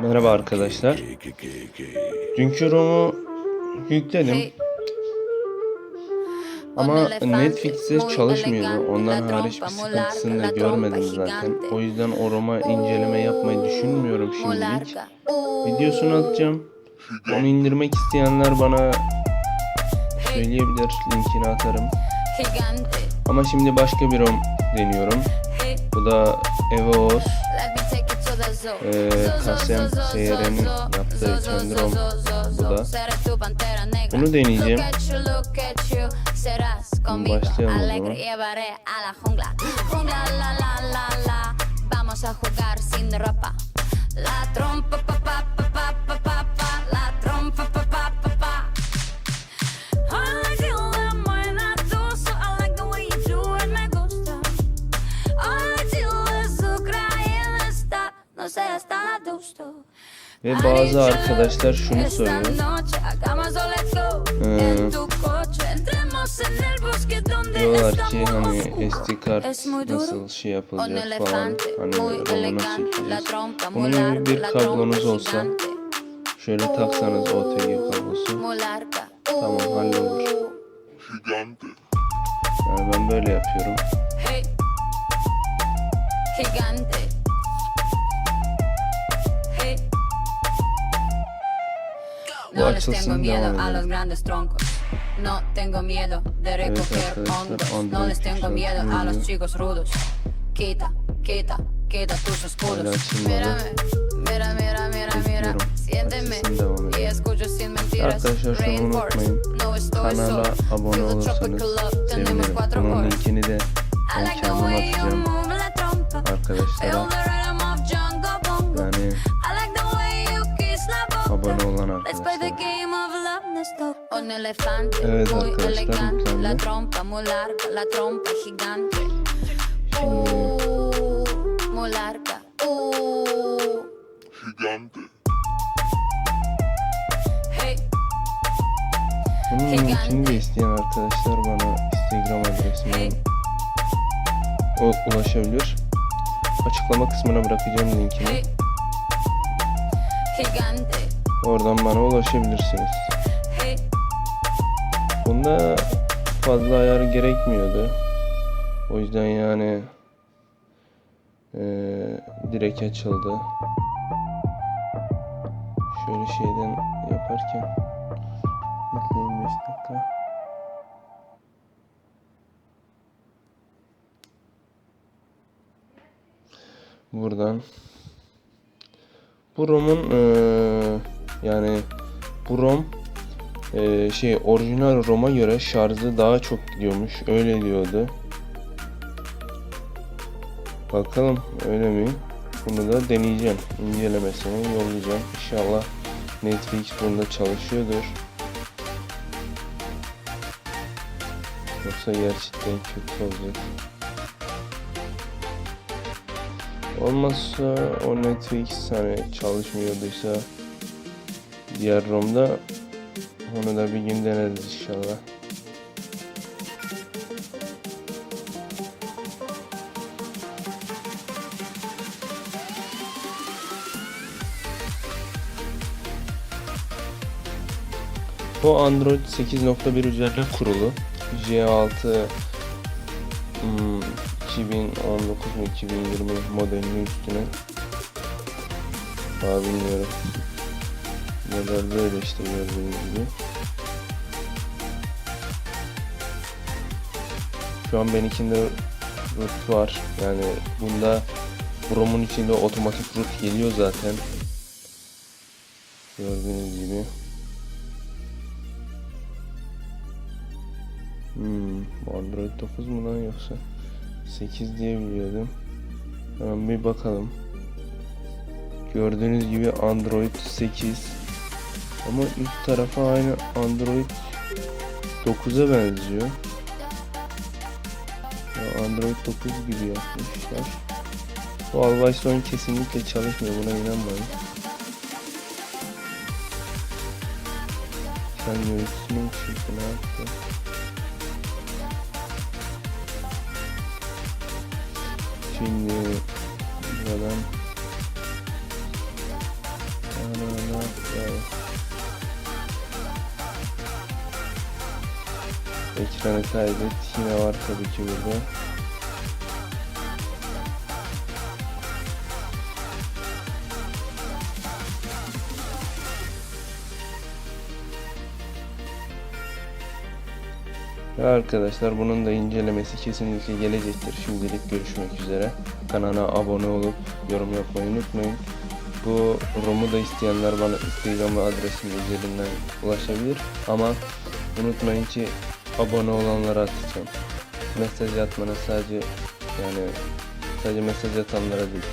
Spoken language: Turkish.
Merhaba arkadaşlar. Dünkü ROM'u yükledim ama Netflix'te çalışmıyordu. Ondan hariç bir sıkıntısını da görmedim zaten. O yüzden o ROM'a inceleme yapmayı düşünmüyorum şimdilik. Videosunu atacağım. Onu indirmek isteyenler bana söyleyebilir. Linkini atarım. Ama şimdi başka bir ROM deniyorum. Bu da EVOS. Ee, Kasem Seyren'in yaptığı kendi rom bu da. Bunu deneyeceğim. Başlayalım Başlayalım o o zaman. zaman. Vamos a jugar sin ropa. La trompa pa Ve bazı arkadaşlar şunu soruyor. Ee, Diyorlar ki hani SD kart nasıl şey yapılacak falan elefante hani ROM'u nasıl elegante, la yükleyeceğiz. Bunun bir la trompa kablonuz olsa şöyle taksanız OTG kablosu. Tamam, hallolur. gigante, yani ben böyle yapıyorum. Gigante. No les tengo miedo a los grandes troncos. No tengo miedo de recoger hongos. No les tengo miedo a los chicos rudos. Quita, quita, quita tus escudos. Mírame, mira, mira, mira, mira. Siénteme y escucho sin mentiras. Rainforest, no estoy solo. Feel the tropical love, tenemos cuatro horas. I like the way you move la trompa. Arkadaşlara. Elefante Evet muy arkadaşlar, elegante, la trompa muy larga, la trompa gigante. Uh, muy larga. Uh, gigante, hey, bunun Gigante. linkini de isteyen arkadaşlar bana Instagram adresimden u- ulaşabilir. Açıklama kısmına bırakacağım linkini. hey. Oradan bana ulaşabilirsiniz. Bunda fazla ayar gerekmiyordu. O yüzden yani eee direkt açıldı. Şöyle şeyden yaparken bekleyin 5 dakika. Buradan bu ROM'un eee, yani bu ROM ee, şey orijinal ROM'a göre şarjı daha çok gidiyormuş. Öyle diyordu. Bakalım öyle mi? Bunu da deneyeceğim. İncelemesini yollayacağım. İnşallah Netflix bunda çalışıyordur. Yoksa gerçekten kötü olacak. Olmazsa o Netflix hani çalışmıyorduysa diğer ROM'da onu da bir gün deneriz inşallah. Bu Android 8.1 üzerine kurulu. J6 hmm, 2019 mu 2020 modelinin üstüne. Daha bilmiyorum. Model böyle işte gördüğünüz gibi. Şu an benimkinde root var. Yani bunda ROM'un içinde otomatik root geliyor zaten. Gördüğünüz gibi. Hmm, Android 9 mu lan yoksa 8 diye biliyordum. Hemen bir bakalım. Gördüğünüz gibi Android 8 ama üst tarafa aynı Android 9'a benziyor. Android 9 gibi yapmışlar. Bu Always kesinlikle çalışmıyor buna inanmayın. Sen yöneticisine mi çıktı ne yaptı? Şimdi buradan Ekranı kaydet. Yine var tabii ki burada. Ve arkadaşlar bunun da incelemesi kesinlikle gelecektir. Şimdilik görüşmek üzere. Kanala abone olup yorum yapmayı unutmayın. Bu ROM'u da isteyenler bana Instagram adresim üzerinden ulaşabilir. Ama unutmayın ki abone olanlara atacağım. Mesaj atmana sadece yani sadece mesaj atanlara değil.